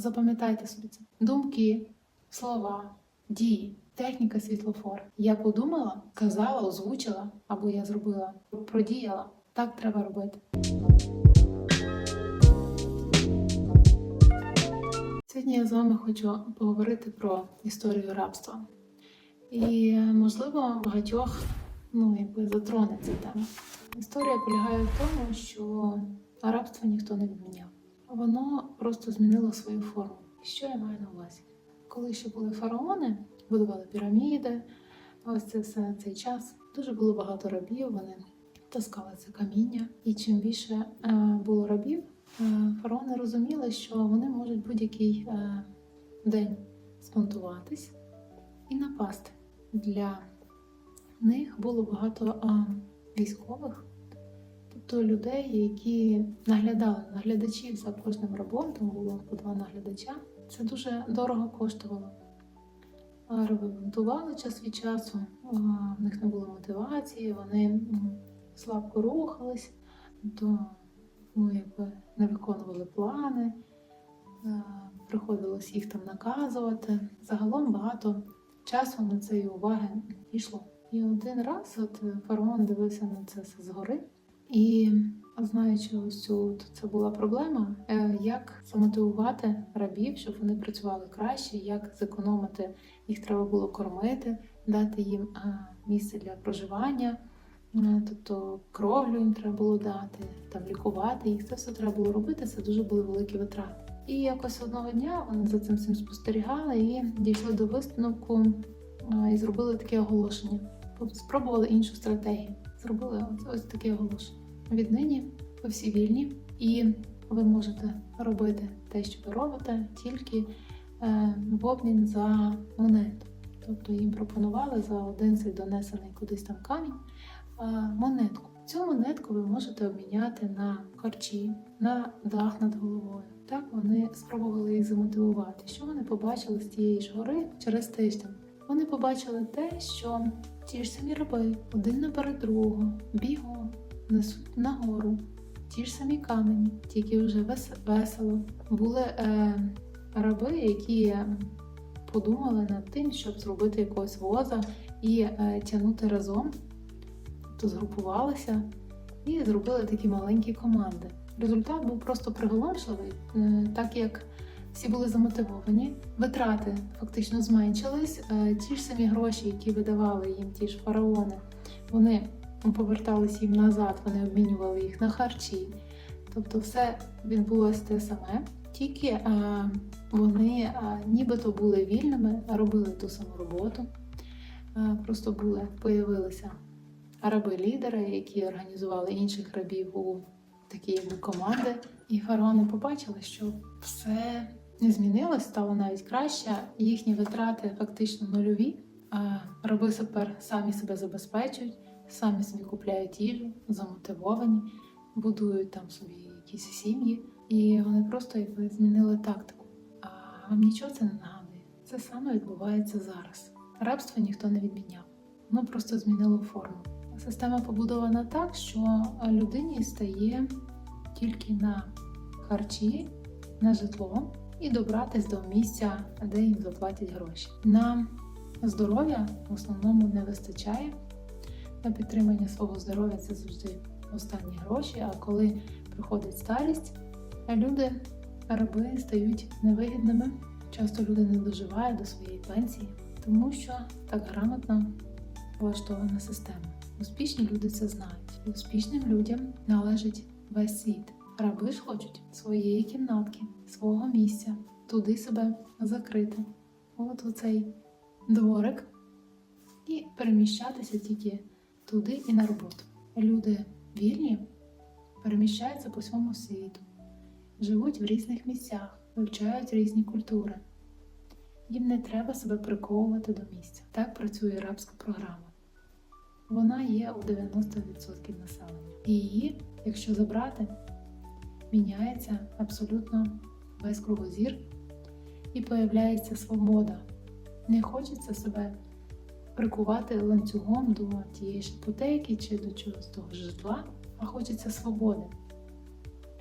Запам'ятайте собі це. Думки, слова, дії, техніка світлофора. Я подумала, казала, озвучила або я зробила, продіяла. Так треба робити. Сьогодні я з вами хочу поговорити про історію рабства. І, можливо, багатьох ну, якби затроне ця тема. Історія полягає в тому, що рабство ніхто не відміняв. Воно просто змінило свою форму. Що я маю на увазі? Коли ще були фараони, будували піраміди, ось це все цей час. Дуже було багато рабів, вони таскали це каміння. І чим більше е, було рабів, е, фараони розуміли, що вони можуть будь-який е, день спонтуватись і напасти. Для них було багато а, військових, тобто людей, які наглядали наглядачів за кожним рабом, там було по два наглядача. Це дуже дорого коштувало. Раби бунтували час від часу, в них не було мотивації, вони слабко рухались, то ну, якби не виконували плани, приходилось їх там наказувати. Загалом багато часу на це і уваги йшло. І один раз от фараон дивився на це згори, і знаючи ось цю це була проблема, е, як замотивувати рабів, щоб вони працювали краще, як зекономити, їх треба було кормити, дати їм е, місце для проживання, е, тобто кровлю їм треба було дати, там лікувати їх. Це все треба було робити. Це дуже були великі витрати. І якось одного дня вони за цим всім спостерігали і дійшли до висновку і зробили таке оголошення. Спробували іншу стратегію. Зробили ось, таке оголошення. Віднині ви всі вільні, і ви можете робити те, що ви робите, тільки е, в обмін за монету. Тобто їм пропонували за один цей донесений кудись там камінь е, монетку. Цю монетку ви можете обміняти на харчі, на дах над головою. Так вони спробували їх замотивувати. Що вони побачили з тієї ж гори через тиждень? Вони побачили те, що ті ж самі раби один наперед другого бігом несуть нагору ті ж самі камені, тільки вже вес- весело. Були е, раби, які подумали над тим, щоб зробити якогось воза і е, тягнути разом, тобто згрупувалися і зробили такі маленькі команди. Результат був просто приголомшливий, е, так як всі були замотивовані, витрати фактично зменшились. Е, Ті ж самі гроші, які видавали їм ті ж фараони, вони повертались їм назад, вони обмінювали їх на харчі. Тобто все відбулося те саме. Тільки е, вони е, нібито були вільними, робили ту саму роботу. Просто були, появилися раби-лідери, які організували інших рабів у такі якби команди. І фараони побачили, що все не змінилось, стало навіть краще. Їхні витрати фактично нульові. А раби тепер самі себе забезпечують, самі собі купляють їжу, замотивовані, будують там собі якісь сім'ї. І вони просто якби змінили тактику. А вам нічого це не нагадує. Це саме відбувається зараз. Рабство ніхто не відміняв, воно просто змінило форму. Система побудована так, що людині стає тільки на харчі, на житло і добратись до місця, де їм заплатять гроші. На здоров'я в основному не вистачає. На підтримання свого здоров'я це завжди останні гроші. А коли приходить старість, люди, раби стають невигідними. Часто люди не доживають до своєї пенсії, тому що так грамотно влаштована система. Успішні люди це знають. І успішним людям належить весь світ. Раби ж хочуть своєї кімнатки, свого місця, туди себе закрити. От у цей дворик, і переміщатися тільки туди і на роботу. Люди вільні переміщаються по всьому світу, живуть в різних місцях, вивчають різні культури. Їм не треба себе приковувати до місця. Так працює рабська програма. Вона є у 90% населення. І її, якщо забрати, міняється абсолютно весь кругозір і появляється свобода. Не хочеться себе прикувати ланцюгом до тієї ж іпотеки чи до чогось того житла, а хочеться свободи.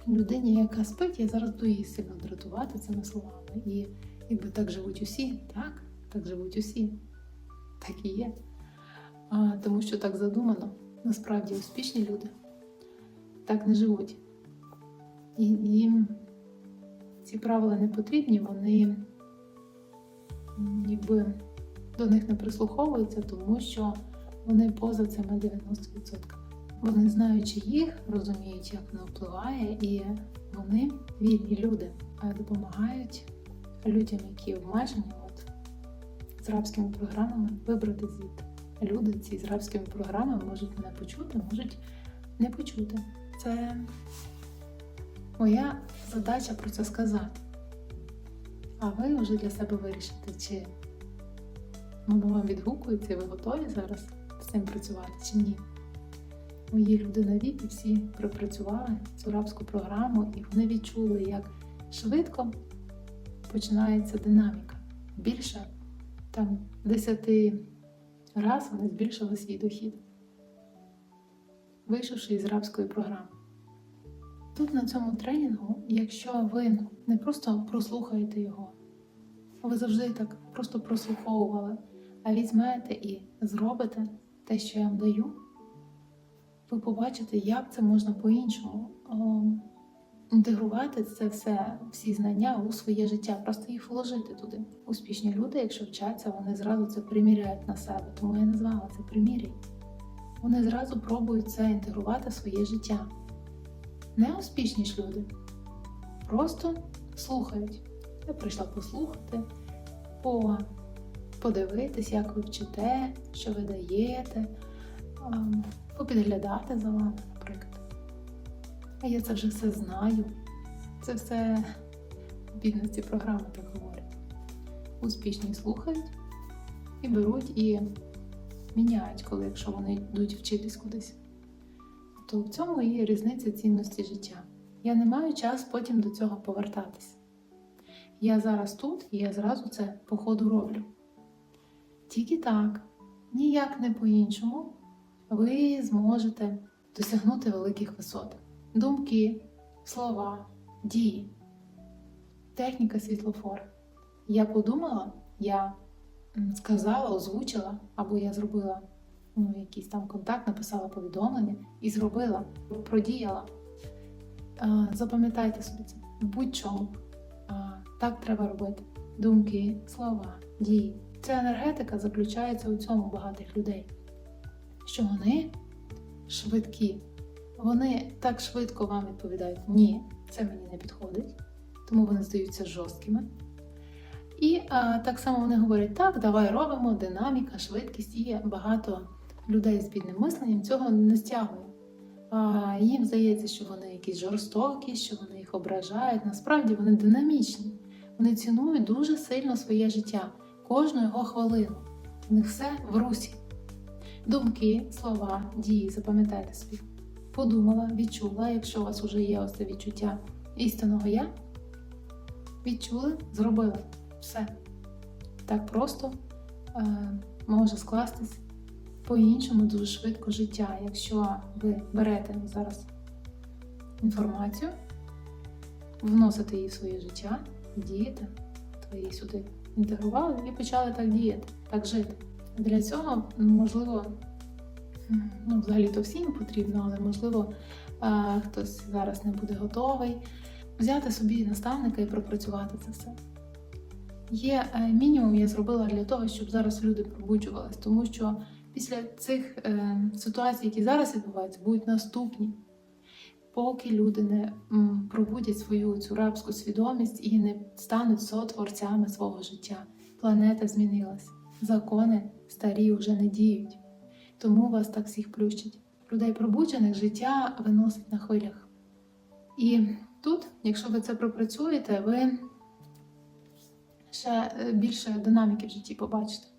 людині, яка спить, я зараз буду сильно дратувати цими словами. І якби так живуть усі, так? Так живуть усі. Так і є. А, тому що так задумано. Насправді успішні люди так не живуть. І їм ці правила не потрібні, вони якби до них не прислуховуються, тому що вони поза цими 90%. Вони знаючи їх, розуміють, як воно впливає, і вони вільні люди, допомагають людям, які обмежені от, з рабськими програмами, вибрати звідти. Люди ці з рабськими програмами можуть мене почути, можуть не почути. Це моя задача про це сказати. А ви вже для себе вирішите, чи воно вам відгукується, і ви готові зараз з цим працювати чи ні. Мої люди на віки всі пропрацювали цю рабську програму, і вони відчули, як швидко починається динаміка. Більше там 10 раз вони збільшили свій дохід, вийшовши із рабської програми. Тут на цьому тренінгу, якщо ви не просто прослухаєте його, ви завжди так просто прослуховували, а візьмете і зробите те, що я вам даю, ви побачите, як це можна по-іншому інтегрувати це все, всі знання у своє життя, просто їх вложити туди. Успішні люди, якщо вчаться, вони зразу це приміряють на себе, тому я назвала це приміряй. Вони зразу пробують це інтегрувати в своє життя. Неуспішні ж люди просто слухають. Я прийшла послухати, по, подивитись, як ви вчите, що ви даєте, попідглядати за вами, наприклад. А я це вже все знаю. Це все в бідності програми так говорять. Успішні слухають і беруть і міняють, коли якщо вони йдуть вчитись кудись. То в цьому і різниця цінності життя. Я не маю час потім до цього повертатись. Я зараз тут і я зразу це по ходу роблю. Тільки так, ніяк не по-іншому, ви зможете досягнути великих висот. Думки, слова, дії, техніка світлофор. Я подумала, я сказала, озвучила, або я зробила ну, якийсь там контакт, написала повідомлення і зробила, продіяла. Запам'ятайте собі це будь-чому. Так треба робити. Думки, слова, дії. Ця енергетика заключається у цьому багатих людей, що вони швидкі. Вони так швидко вам відповідають: ні, це мені не підходить, тому вони здаються жорсткими. І а, так само вони говорять: так, давай робимо, динаміка, швидкість, і багато людей з бідним мисленням цього не стягує. А, їм здається, що вони якісь жорстокі, що вони їх ображають. Насправді вони динамічні. Вони цінують дуже сильно своє життя, кожну його хвилину. У них все в русі. Думки, слова, дії, запам'ятайте собі. Подумала, відчула, якщо у вас вже є ось це відчуття істинного я. Відчули, зробили все. Так просто е, може скластись по-іншому дуже швидко життя, якщо ви берете зараз інформацію, вносите її в своє життя, дієте, то її сюди інтегрували і почали так діяти, так жити. Для цього можливо, ну, взагалі то всім потрібно, але можливо е, хтось зараз не буде готовий взяти собі наставника і пропрацювати це все. Є е, мінімум, я зробила для того, щоб зараз люди пробуджувались, тому що після цих е, ситуацій, які зараз відбуваються, будуть наступні. Поки люди не пробудять свою цю рабську свідомість і не стануть сотворцями свого життя. Планета змінилась, закони старі вже не діють. Тому вас так всіх плющить. Людей пробуджених життя виносить на хвилях. І тут, якщо ви це пропрацюєте, ви ще е, більше динаміки в житті побачите.